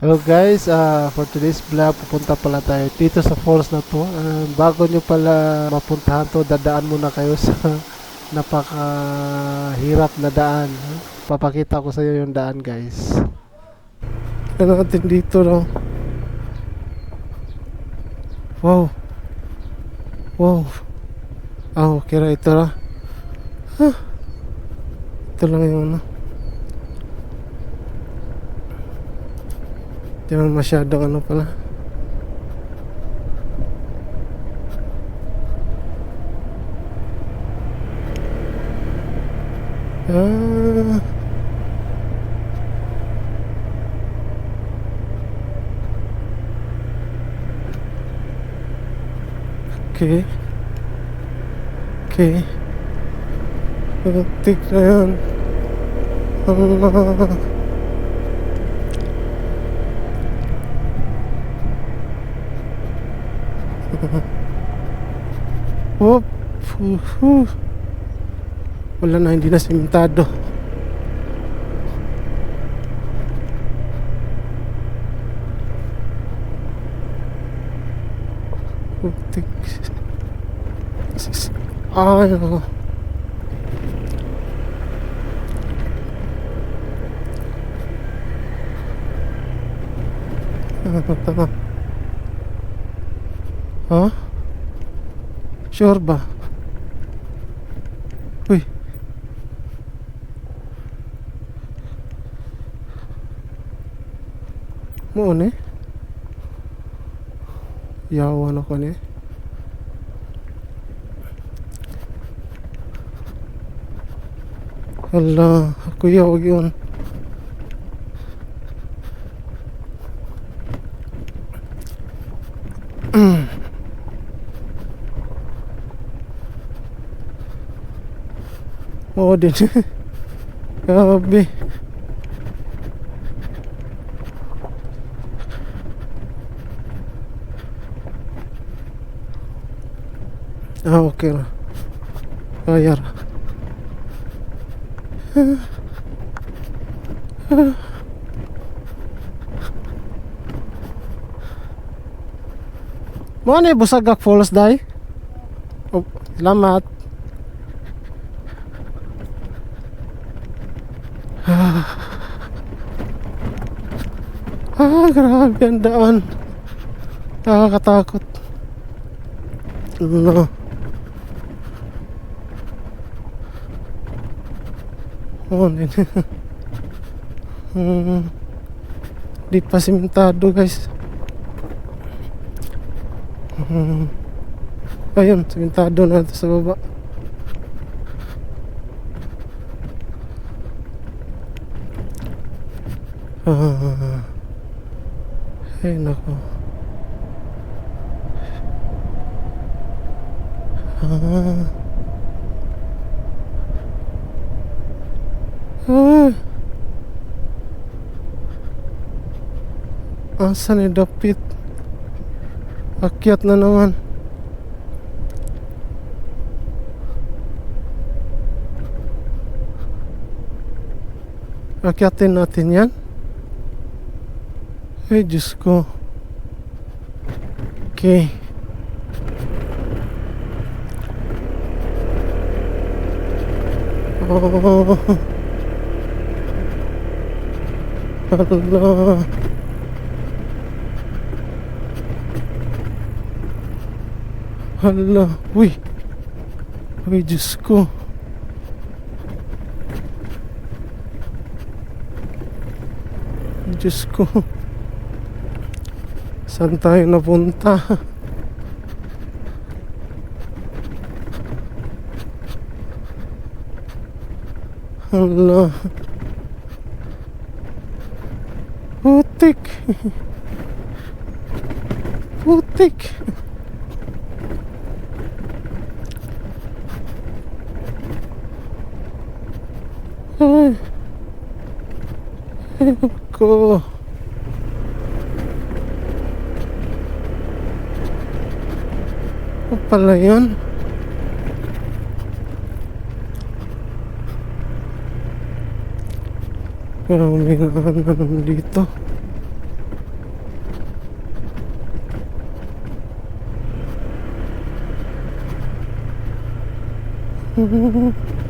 Hello guys, uh, for today's vlog, pupunta pala tayo dito sa falls na to. Uh, bago nyo pala mapuntahan to, dadaan muna kayo sa napakahirap na daan. Papakita ko sa iyo yung daan guys. Tignan natin dito no. Wow. Wow. Ah, okay ra ito ra. Huh. Ito lang yung ano. Di naman masyadong ano pala. Ah. Okay. Okay. Putik na yan. Allah. Huh. Wala na, hindi na simentado. Putik. Ay, ako. Tama, tama. Ha? Sure ba? Uy. Mo ni? Yawan ako ni. Hala, ako yawag yun. Oo din. Grabe. Ah, okay ra. Kaya ra. Mo ni busagak falls dai? Oh, salamat. Ah, grabe ang daan. Nakakatakot. No. Oh, din. Hmm. Di pa simentado, guys. Hmm. Ayun, simentado na ito sa baba. Ah. Ay, nako. Ah. Ah. Asa ni Dapit? Akyat na naman. Akyatin natin yan. Ay, Diyos ko. Okay. Oh. Allah. Allah. Uy. Uy, Diyos ko. Diyos ko. Saan tayo napunta? Allah. Putik. Putik. Ay. Ewan ko. O pala yun. Marami na naman dito.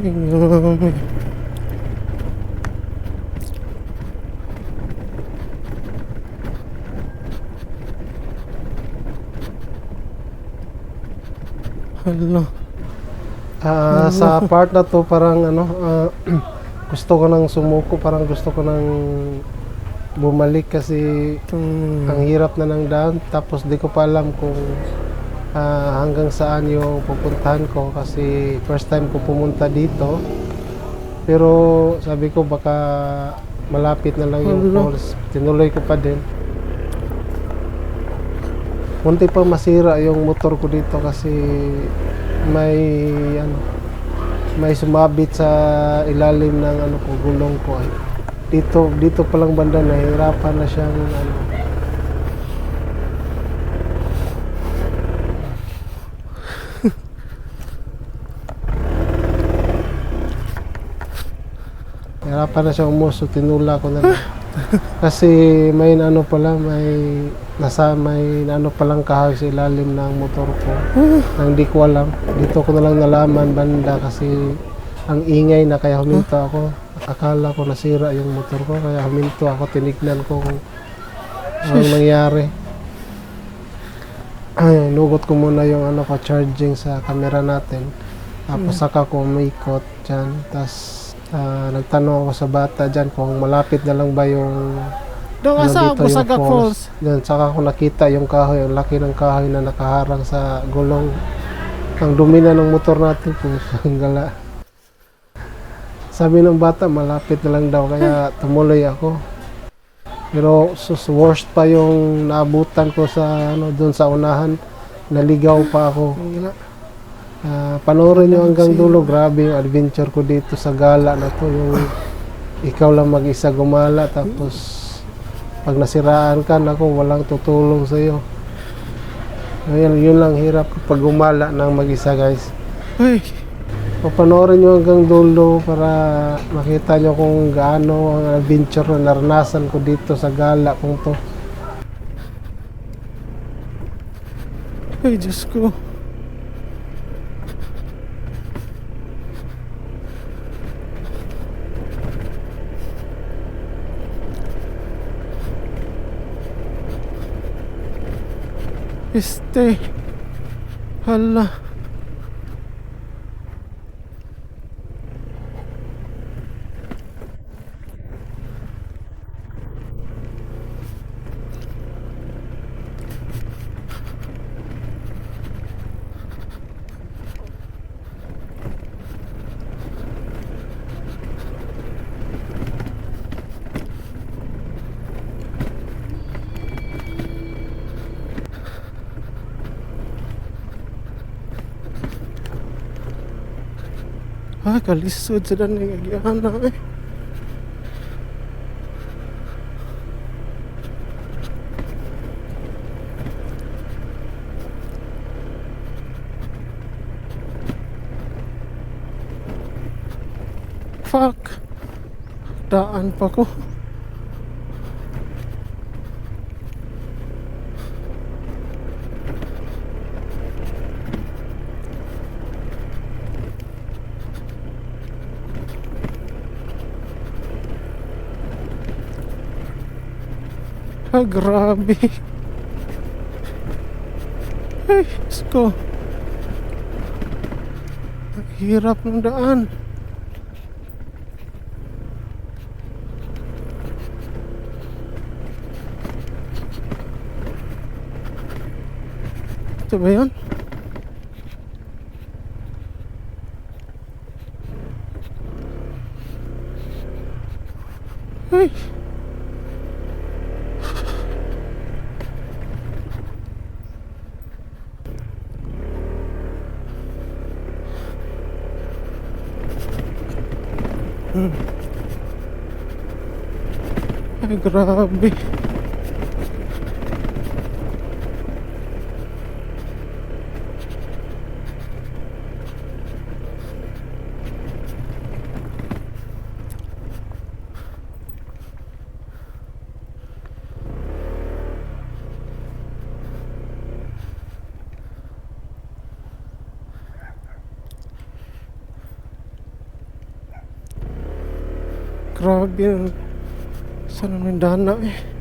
Ang dami. Grabe. Hala. Ah, sa part na to parang ano, ah, gusto ko nang sumuko, parang gusto ko nang bumalik kasi Itong... ang hirap na ng daan tapos di ko pa alam kung ah, hanggang saan yung pupuntahan ko kasi first time ko pumunta dito pero sabi ko baka malapit na lang yung Hala. falls tinuloy ko pa din munti pa masira yung motor ko dito kasi may ano may sumabit sa ilalim ng ano ko gulong ko ay dito dito pa lang banda nahihirapan na siyang ano Hirapan na siya umuso, tinula ko na lang. Kasi may ano pala, may nasa may ano palang kahoy sa ilalim ng motor ko. Nang di ko alam. Dito ko na lang nalaman banda kasi ang ingay na kaya huminto ako. Akala ko nasira yung motor ko kaya huminto ako. Tinignan ko kung anong nangyari. Ay, nugot ko muna yung ano ko charging sa camera natin. Tapos saka ko umikot dyan. Tapos ah, nagtanong ako sa bata dyan kung malapit na lang ba yung Doon ano sa dito, yung Busaga Falls. Yan, saka ko nakita yung kahoy, ang laki ng kahoy na nakaharang sa gulong. Ang dumi na ng motor natin po, ang gala. Sabi ng bata, malapit na lang daw, kaya tumuloy ako. Pero sus, worst pa yung naabutan ko sa ano doon sa unahan. Naligaw pa ako. Ang gila. Ah, panoorin nyo hanggang dulo. Grabe yung adventure ko dito sa gala na to. Yung ikaw lang mag-isa gumala tapos pag nasiraan ka, naku, walang tutulong sa iyo. Ayun, yun lang hirap pag gumala ng mag-isa guys. Ay, Papanoorin nyo hanggang dulo para makita nyo kung gaano ang adventure na naranasan ko dito sa gala kung to. ay Diyos ko. Este. Hala. Ay, kalisod sila na yung agyana eh. Fuck. Daan pa Ah, grabe. Ay, Diyos ko. Ang hirap ng daan. Ito ba yun? Ay. Ay, grabe. Grabe. Saan naman yung dana eh?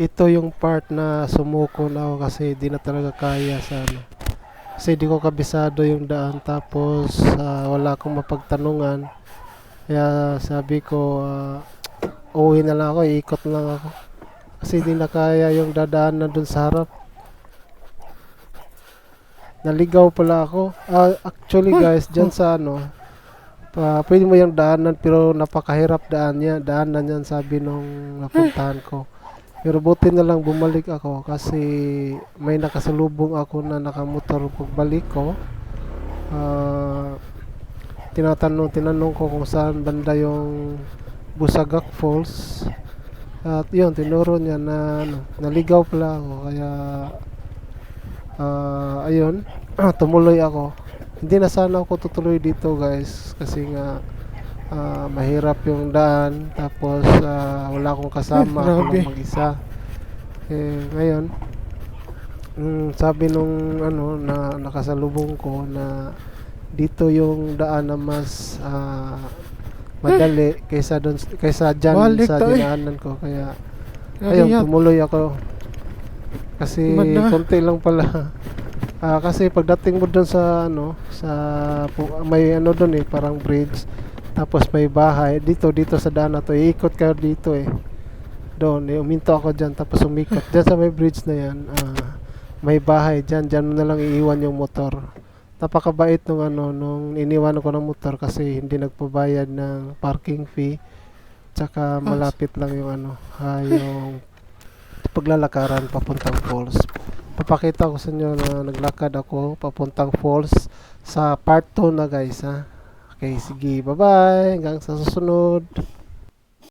Ito yung part na sumuko na ako kasi di na talaga kaya sa ano. Kasi di ko kabisado yung daan tapos ah, wala akong mapagtanungan. Kaya sabi ko ah, uwi na lang ako, ikot lang ako. Kasi di na kaya yung dadaan na dun sa harap. Naligaw pala ako. Ah, actually guys, dyan sa ano, pa, pwede mo yung daanan pero napakahirap daan niya. Daanan yan sabi nung napuntahan ko. Pero buti na lang bumalik ako kasi may nakasalubong ako na nakamotor pagbalik ko. Ah, tinatanong, tinanong ko kung saan banda yung Busagak Falls. At yun, tinuro niya na ano, naligaw pala ako. Kaya, ah, ayun, tumuloy ako. Hindi na sana ako tutuloy dito guys kasi nga ah, mahirap yung daan tapos ah, wala akong kasama ako lang mag-isa. Eh ngayon mm, sabi nung ano na nakasalubong ko na dito yung daan na mas ah, madali kaysa doon kaysa Balik sa dinaanan ko. Kaya ayun tumuloy ako. Kasi konti lang pala. Ah, kasi pagdating mo doon sa ano sa may ano doon eh parang bridge tapos may bahay. Dito dito sa daan na to iikot ka dito eh. Doon eh, uminto ako diyan tapos umikot. Diyan sa may bridge na yan ah, may bahay. Diyan diyan mo na lang iiwan yung motor. Napakabait nung ano nung iniwan ko ng motor kasi hindi nagpabayad ng parking fee. Tsaka malapit lang yung ano ah, yung paglalakaran papuntang falls. Papakita ko sa inyo na naglakad ako papuntang falls sa part 2 na guys ha okay sige bye bye hanggang sa susunod